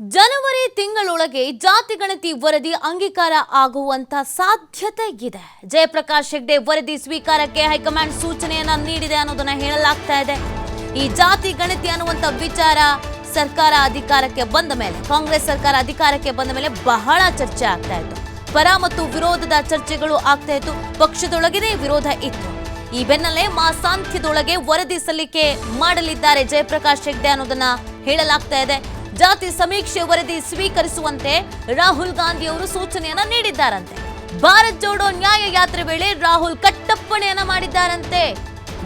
ಜನವರಿ ತಿಂಗಳೊಳಗೆ ಜಾತಿ ಗಣತಿ ವರದಿ ಅಂಗೀಕಾರ ಆಗುವಂತ ಸಾಧ್ಯತೆ ಇದೆ. ಜಯಪ್ರಕಾಶ್ ಹೆಗ್ಡೆ ವರದಿ ಸ್ವೀಕಾರಕ್ಕೆ ಹೈಕಮಾಂಡ್ ಸೂಚನೆಯನ್ನ ನೀಡಿದೆ ಅನ್ನೋದನ್ನ ಹೇಳಲಾಗ್ತಾ ಇದೆ. ಈ ಜಾತಿ ಗಣತಿ ಅನ್ನುವಂತ ವಿಚಾರ ಸರ್ಕಾರ ಅಧಿಕಾರಕ್ಕೆ ಬಂದ ಮೇಲೆ, ಕಾಂಗ್ರೆಸ್ ಸರ್ಕಾರ ಅಧಿಕಾರಕ್ಕೆ ಬಂದ ಮೇಲೆ ಬಹಳ ಚರ್ಚೆ ಆಗ್ತಾ ಇತ್ತು. ಪರ ಮತ್ತು ವಿರೋಧದ ಚರ್ಚೆಗಳು ಆಗ್ತಾ ಇತ್ತು. ವಿರೋಧ ಇತ್ತು. ಈ ಬೆನ್ನಲ್ಲೇ ಮಾಸಾಂತ್ಯದೊಳಗೆ ವರದಿ ಸಲ್ಲಿಕೆ ಮಾಡಲಿದ್ದಾರೆ ಜಯಪ್ರಕಾಶ್ ಹೆಗ್ಡೆ ಅನ್ನೋದನ್ನ ಹೇಳಲಾಗ್ತಾ ಇದೆ. ಜಾತಿ ಸಮೀಕ್ಷೆ ವರದಿ ಸ್ವೀಕರಿಸುವಂತೆ ರಾಹುಲ್ ಗಾಂಧಿ ಅವರು ಸೂಚನೆಯನ್ನ ನೀಡಿದ್ದಾರಂತೆ. ಭಾರತ್ ಜೋಡೋ ನ್ಯಾಯ ಯಾತ್ರೆ ವೇಳೆ ರಾಹುಲ್ ಕಟ್ಟಪ್ಪಣೆಯನ್ನ ಮಾಡಿದ್ದಾರಂತೆ.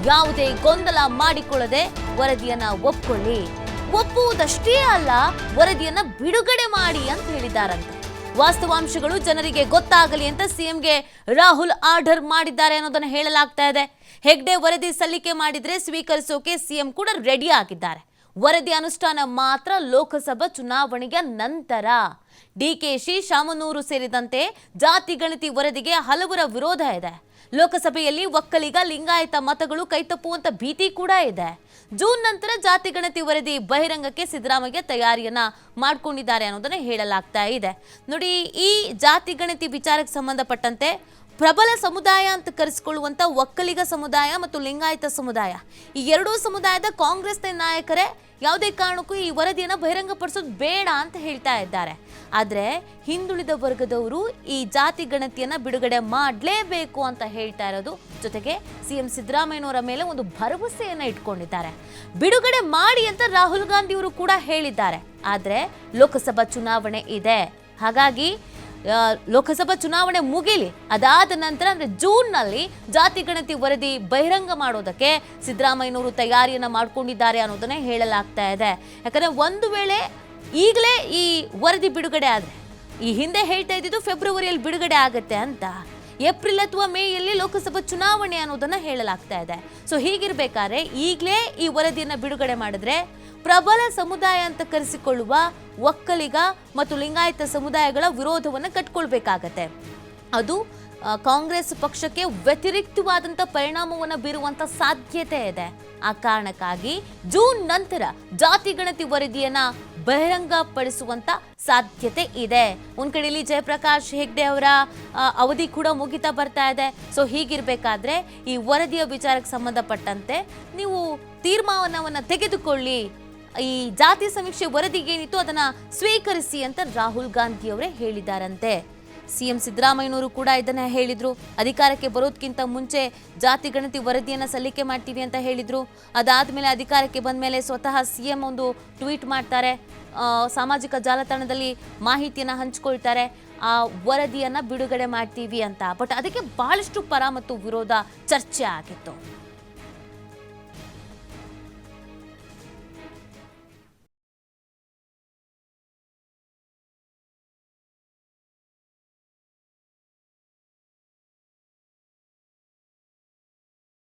ಯಾವುದೇ ಗೊಂದಲ ಮಾಡಿಕೊಳ್ಳದೆ ವರದಿಯನ್ನ ಒಪ್ಕೊಳ್ಳಿ. ಒಪ್ಪುವುದಷ್ಟೇ ಅಲ್ಲ, ವರದಿಯನ್ನ ಬಿಡುಗಡೆ ಮಾಡಿ ಅಂತ ಹೇಳಿದ್ದಾರಂತೆ. ವಾಸ್ತವಾಂಶಗಳು ಜನರಿಗೆ ಗೊತ್ತಾಗಲಿ ಅಂತ ಸಿಎಂಗೆ ರಾಹುಲ್ ಆರ್ಡರ್ ಮಾಡಿದ್ದಾರೆ ಅನ್ನೋದನ್ನ ಹೇಳಲಾಗ್ತಾ ಇದೆ. ಹೆಗ್ಡೆ ವರದಿ ಸಲ್ಲಿಕೆ ಮಾಡಿದ್ರೆ ಸ್ವೀಕರಿಸೋಕೆ ಸಿಎಂ ಕೂಡ ರೆಡಿ ಆಗಿದ್ದಾರೆ. ವರದಿ ಅನುಷ್ಠಾನ ಮಾತ್ರ ಲೋಕಸಭಾ ಚುನಾವಣೆಯ ನಂತರ. ಡಿಕೆಶಿ, ಶಾಮನೂರು ಸೇರಿದಂತೆ ಜಾತಿ ಗಣತಿ ವರದಿಗೆ ಹಲವರ ವಿರೋಧ ಇದೆ. ಲೋಕಸಭೆಯಲ್ಲಿ ಒಕ್ಕಲಿಗ, ಲಿಂಗಾಯತ ಮತಗಳು ಕೈತಪ್ಪುವಂತ ಭೀತಿ ಕೂಡ ಇದೆ. ಜೂನ್ ನಂತರ ಜಾತಿ ಗಣತಿ ವರದಿ ಬಹಿರಂಗಕ್ಕೆ ಸಿದ್ದರಾಮಯ್ಯ ತಯಾರಿಯನ್ನ ಮಾಡ್ಕೊಂಡಿದ್ದಾರೆ ಅನ್ನೋದನ್ನ ಹೇಳಲಾಗ್ತಾ ಇದೆ. ನೋಡಿ, ಈ ಜಾತಿ ಗಣತಿ ವಿಚಾರಕ್ಕೆ ಸಂಬಂಧಪಟ್ಟಂತೆ ಪ್ರಬಲ ಸಮುದಾಯ ಅಂತ ಕರೆಸಿಕೊಳ್ಳುವಂತ ಒಕ್ಕಲಿಗ ಸಮುದಾಯ ಮತ್ತು ಲಿಂಗಾಯತ ಸಮುದಾಯ. ಈ ಎರಡೂ ಸಮುದಾಯದ ಕಾಂಗ್ರೆಸ್ನ ನಾಯಕರೇ ಯಾವುದೇ ಕಾರಣಕ್ಕೂ ಈ ವರದಿಯನ್ನು ಬಹಿರಂಗಪಡಿಸೋದು ಬೇಡ ಅಂತ ಹೇಳ್ತಾ ಇದ್ದಾರೆ. ಆದರೆ ಹಿಂದುಳಿದ ವರ್ಗದವರು ಈ ಜಾತಿ ಗಣತಿಯನ್ನು ಬಿಡುಗಡೆ ಮಾಡಲೇಬೇಕು ಅಂತ ಹೇಳ್ತಾ ಇರೋದು. ಜೊತೆಗೆ ಸಿ ಎಂ ಸಿದ್ದರಾಮಯ್ಯನವರ ಮೇಲೆ ಒಂದು ಭರವಸೆಯನ್ನು ಇಟ್ಕೊಂಡಿದ್ದಾರೆ. ಬಿಡುಗಡೆ ಮಾಡಿ ಅಂತ ರಾಹುಲ್ ಗಾಂಧಿಯವರು ಕೂಡ ಹೇಳಿದ್ದಾರೆ. ಆದರೆ ಲೋಕಸಭಾ ಚುನಾವಣೆ ಇದೆ. ಹಾಗಾಗಿ ಲೋಕಸಭಾ ಚುನಾವಣೆ ಮುಗಿಲಿ, ಅದಾದ ನಂತರ ಅಂದ್ರೆ ಜೂನ್ನಲ್ಲಿ ಜಾತಿ ಗಣತಿ ವರದಿ ಬಹಿರಂಗ ಮಾಡೋದಕ್ಕೆ ಸಿದ್ದರಾಮಯ್ಯನವರು ತಯಾರಿಯನ್ನು ಮಾಡ್ಕೊಂಡಿದ್ದಾರೆ ಅನ್ನೋದನ್ನೇ ಹೇಳಲಾಗ್ತಾ ಇದೆ. ಯಾಕಂದ್ರೆ ಒಂದು ವೇಳೆ ಈಗಲೇ ಈ ವರದಿ ಬಿಡುಗಡೆ ಆದರೆ, ಈ ಹಿಂದೆ ಹೇಳ್ತಾ ಇದ್ದಿದ್ದು ಫೆಬ್ರವರಿಯಲ್ಲಿ ಬಿಡುಗಡೆ ಆಗುತ್ತೆ ಅಂತ, ಏಪ್ರಿಲ್ ಅಥವಾ ಮೇಯಲ್ಲಿ ಲೋಕಸಭಾ ಚುನಾವಣೆ ಅನ್ನೋದನ್ನ ಹೇಳಲಾಗ್ತಾ ಇದೆ. ಸೊ ಹೀಗಿರ್ಬೇಕಾದ್ರೆ ಈಗಲೇ ಈ ವರದಿಯನ್ನ ಬಿಡುಗಡೆ ಮಾಡಿದ್ರೆ ಪ್ರಬಲ ಸಮುದಾಯ ಅಂತ ಕರೆಸಿಕೊಳ್ಳುವ ಒಕ್ಕಲಿಗ ಮತ್ತು ಲಿಂಗಾಯತ ಸಮುದಾಯಗಳ ವಿರೋಧವನ್ನು ಕಟ್ಕೊಳ್ಬೇಕಾಗತ್ತೆ. ಅದು ಕಾಂಗ್ರೆಸ್ ಪಕ್ಷಕ್ಕೆ ವ್ಯತಿರಿಕ್ತವಾದಂಥ ಪರಿಣಾಮವನ್ನು ಬೀರುವಂತ ಸಾಧ್ಯತೆ ಇದೆ. ಆ ಕಾರಣಕ್ಕಾಗಿ ಜೂನ್ ನಂತರ ಜಾತಿ ಗಣತಿ ವರದಿಯನ್ನ ಬಹಿರಂಗಪಡಿಸುವಂತ ಸಾಧ್ಯತೆ ಇದೆ. ಒಂದ್ ಕಡೆಯಲ್ಲಿ ಜಯಪ್ರಕಾಶ್ ಹೆಗ್ಡೆ ಅವರ ಅವಧಿ ಕೂಡ ಮುಗಿತಾ ಬರ್ತಾ ಇದೆ. ಸೊ ಹೀಗಿರ್ಬೇಕಾದ್ರೆ ಈ ವರದಿಯ ವಿಚಾರಕ್ಕೆ ಸಂಬಂಧಪಟ್ಟಂತೆ ನೀವು ತೀರ್ಮಾನವನ್ನು ತೆಗೆದುಕೊಳ್ಳಿ. ಈ ಜಾತಿ ಸಮೀಕ್ಷೆ ವರದಿಗೇನಿತ್ತು ಅದನ್ನ ಸ್ವೀಕರಿಸಿ ಅಂತ ರಾಹುಲ್ ಗಾಂಧಿ ಅವರೇ ಹೇಳಿದಾರಂತೆ ಸಿಎಂ ಸಿದ್ದರಾಮಯ್ಯನವರು ಕೂಡ ಇದನ್ನ ಹೇಳಿದ್ರು. ಅಧಿಕಾರಕ್ಕೆ ಬರೋದಕ್ಕಿಂತ ಮುಂಚೆ ಜಾತಿ ಗಣತಿ ವರದಿಯನ್ನ ಸಲ್ಲಿಕೆ ಮಾಡ್ತೀವಿ ಅಂತ ಹೇಳಿದ್ರು. ಅದಾದ್ಮೇಲೆ ಅಧಿಕಾರಕ್ಕೆ ಬಂದ ಮೇಲೆ ಸ್ವತಃ ಸಿಎಂ ಒಂದು ಟ್ವೀಟ್ ಮಾಡ್ತಾರೆ. ಸಾಮಾಜಿಕ ಜಾಲತಾಣದಲ್ಲಿ ಮಾಹಿತಿಯನ್ನ ಹಂಚ್ಕೊಳ್ತಾರೆ. ಆ ವರದಿಯನ್ನ ಬಿಡುಗಡೆ ಮಾಡ್ತೀವಿ ಅಂತ. ಬಟ್ ಅದಕ್ಕೆ ಬಹಳಷ್ಟು ಪರ ಮತ್ತು ವಿರೋಧ ಚರ್ಚೆ ಆಗಿತ್ತು.